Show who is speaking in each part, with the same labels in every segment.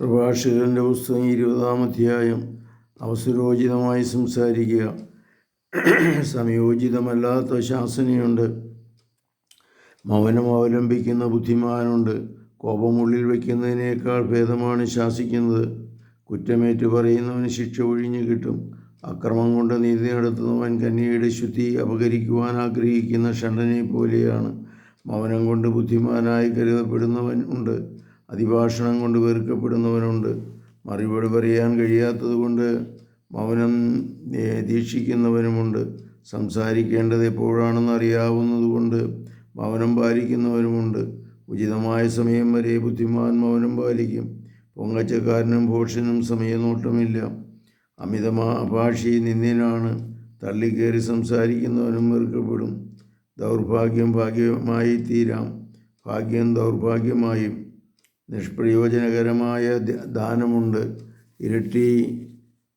Speaker 1: പ്രഭാഷകന്റെ പുസ്തകം ഇരുപതാം അധ്യായം. അവസരോചിതമായി സംസാരിക്കുക. സമയോചിതമല്ലാത്ത ശാസനയുണ്ട്. മൗനം അവലംബിക്കുന്ന ബുദ്ധിമാനുണ്ട്. കോപമുള്ളിൽ വയ്ക്കുന്നതിനേക്കാൾ ഭേദമാണ് ശാസിക്കുന്നത്. കുറ്റമേറ്റു പറയുന്നവന് ശിക്ഷ ഒഴിഞ്ഞു കിട്ടും. അക്രമം കൊണ്ട് നീതി നടത്തുന്നവൻ കന്യയുടെ ശുദ്ധി അപകരിക്കുവാൻ ആഗ്രഹിക്കുന്ന ഷണ്ടനെ പോലെയാണ് മൗനം കൊണ്ട് ബുദ്ധിമാനായി കരുതപ്പെടുന്നവൻ ഉണ്ട്. അതിഭാഷണം കൊണ്ട് വെറുക്കപ്പെടുന്നവനുണ്ട്. മറുപടി പറയാൻ കഴിയാത്തതുകൊണ്ട് മൗനം ദീക്ഷിക്കുന്നവനുമുണ്ട്. സംസാരിക്കേണ്ടത് എപ്പോഴാണെന്ന് അറിയാവുന്നതുകൊണ്ട് മൗനം പാലിക്കുന്നവനുമുണ്ട്. ഉചിതമായ സമയം വരെ ബുദ്ധിമാൻ മൗനം പാലിക്കും. പൊങ്ങച്ചക്കാരനും ഭോഷനും സമയനോട്ടമില്ല. അമിതമാ ഭാഷി നിന്ദിനാണ് തള്ളിക്കയറി സംസാരിക്കുന്നവനും വെറുക്കപ്പെടും. ദൗർഭാഗ്യം ഭാഗ്യമായി തീരാം ഭാഗ്യം ദൗർഭാഗ്യമായും നിഷ്പ്രയോജനകരമായ ദാനമുണ്ട്. ഇരട്ടി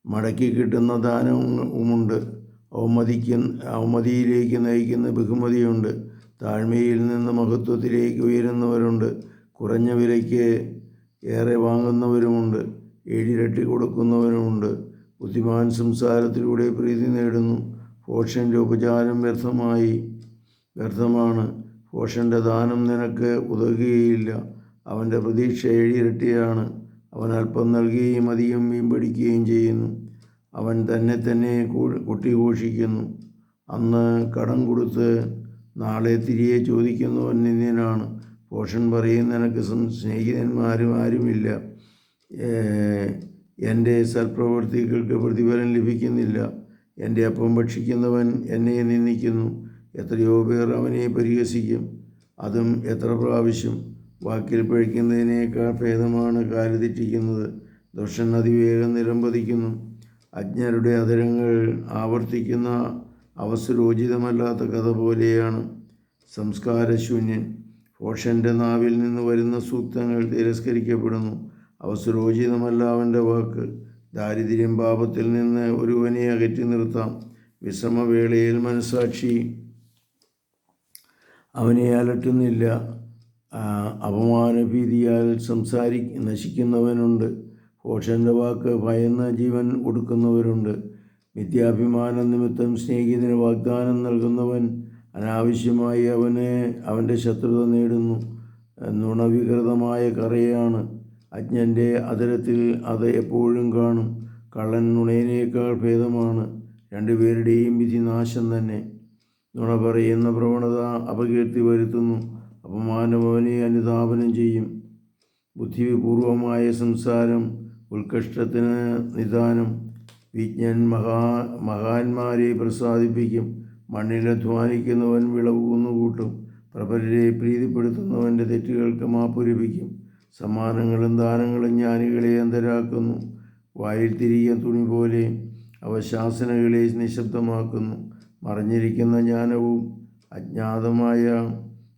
Speaker 1: മടക്കി കിട്ടുന്ന ദാനവുമുണ്ട്. അവമതിക്ക് അവമതിയിലേക്ക് നയിക്കുന്ന ബഹുമതിയുണ്ട്. താഴ്മയിൽ നിന്ന് മഹത്വത്തിലേക്ക് ഉയരുന്നവരുണ്ട്. കുറഞ്ഞ വിലയ്ക്ക് ഏറെ വാങ്ങുന്നവരുമുണ്ട്. ഏഴിരട്ടി കൊടുക്കുന്നവരുമുണ്ട്. ബുദ്ധിമാൻ സംസാരത്തിലൂടെ പ്രീതി നേടുന്നു. ഭോഷന്റെ ഉപചാരം വ്യർത്ഥമായി വ്യർത്ഥമാണ്. ഭോഷന്റെ ദാനം നിനക്ക് ഉതകുകയില്ല. അവന്റെ പ്രതീക്ഷ ഏഴിരട്ടിയാണ് അവൻ അല്പം നൽകുകയും അധികം വീമ്പടിക്കുകയും ചെയ്യുന്നു. അവൻ തന്നെ തന്നെ കൊട്ടി ഘോഷിക്കുന്നു അന്ന് കടം കൊടുത്ത് നാളെ തിരികെ ചോദിക്കുന്നവൻ നിന്നിനാണ് പോഷൻ പറയുന്ന എനിക്ക് സ്നേഹിതന്മാരും ആരുമില്ല. എന്റെ സൽപ്രവൃത്തികൾക്ക് പ്രതിഫലം ലഭിക്കുന്നില്ല. എന്റെ അപ്പം ഭക്ഷിക്കുന്നവൻ എന്നെ നിന്ദിക്കുന്നു. എത്രയോ പേർ അവനെ പരിഹസിക്കും. അതും എത്ര പ്രാവശ്യം? വാക്കിൽ പഴിക്കുന്നതിനേക്കാൾ ഭേദമാണ് കാൽ തെറ്റിക്കുന്നത് ദുഷൻ അതിവേഗം നിരംപതിക്കുന്നു അജ്ഞരുടെ അധരങ്ങൾ ആവർത്തിക്കുന്ന അവസരോചിതമല്ലാത്ത കഥ പോലെയാണ് സംസ്കാരശൂന്യൻ. ഭോഷന്റെ നാവിൽ നിന്ന് വരുന്ന സൂക്തങ്ങൾ തിരസ്കരിക്കപ്പെടുന്നു. അവസരോചിതമല്ല അവന്റെ വാക്ക്. ദാരിദ്ര്യം പാപത്തിൽ നിന്ന് ഒരുവനെ അകറ്റി നിർത്താം. വിശ്രമവേളയിൽ മനസാക്ഷി അവനെ അലട്ടുന്നില്ല. അപമാനഭീതിയാൽ സംസാരി നശിക്കുന്നവനുണ്ട്. ഭോഷന്റെ വാക്ക് ഭയന്ന് ജീവൻ ഒടുക്കുന്നവരുണ്ട്. മിഥ്യാഭിമാന നിമിത്തം സ്നേഹിതന് വാഗ്ദാനം നൽകുന്നവൻ അനാവശ്യമായി അവനെ അവന്റെ ശത്രുത നേടുന്നു. നുണവികൃതമായ കറയാണ്. അജ്ഞന്റെ അതിരത്തിൽ അത് എപ്പോഴും കാണും. കള്ളൻ നുണയിനേക്കാൾ ഭേദമാണ്. രണ്ടുപേരുടെയും വിധി നാശം തന്നെ. നുണ പറയുന്ന പ്രവണത അപകീർത്തി വരുത്തുന്നു. അപമാനം അവനെ അനുധാപനം ചെയ്യും. ബുദ്ധിപൂർവമായ സംസാരം ഉത്കൃഷ്ടത്തിന് നിദാനം വിജ്ഞൻ മഹാ മഹാന്മാരെ പ്രസാദിപ്പിക്കും. മണ്ണിൽ അധ്വാനിക്കുന്നവൻ വിളവ് കുന്നുകൂട്ടും പ്രബലരെ പ്രീതിപ്പെടുത്തുന്നവന്റെ തെറ്റുകൾക്ക് മാപ്പുരപ്പിക്കും. സമ്മാനങ്ങളും ദാനങ്ങളും ജ്ഞാനികളെ അന്തരാക്കുന്നു. വായിൽ തിരികെ തുണി പോലെ അവ ശാസനകളെ നിശബ്ദമാക്കുന്നു. മറിഞ്ഞിരിക്കുന്ന ജ്ഞാനവും അജ്ഞാതമായ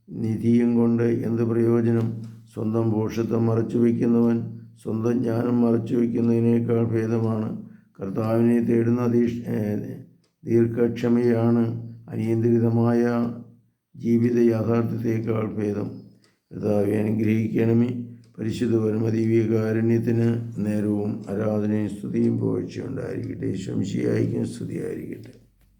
Speaker 1: നിധിയും കൊണ്ട് എന്ത് പ്രയോജനം? സ്വന്തം ഭോഷത്വം മറച്ചു വയ്ക്കുന്നവൻ സ്വന്തം ജ്ഞാനം മറച്ചു വയ്ക്കുന്നതിനേക്കാൾ ഭേദമാണ്. കർത്താവിനെ തേടുന്ന ദീക്ഷ ദീർഘക്ഷമയാണ് അനിയന്ത്രിതമായ ജീവിത യാഥാർത്ഥ്യത്തേക്കാൾ ഭേദം. കർത്താവെ അനുഗ്രഹിക്കണമേ. പരിശുദ്ധ പരമദീവികാരുണ്യത്തിന് നേരവും ആരാധനയും സ്തുതിയും പോഴ്ചയുണ്ടായിരിക്കട്ടെ ശംശിയായിരിക്കും സ്തുതിയായിരിക്കട്ടെ.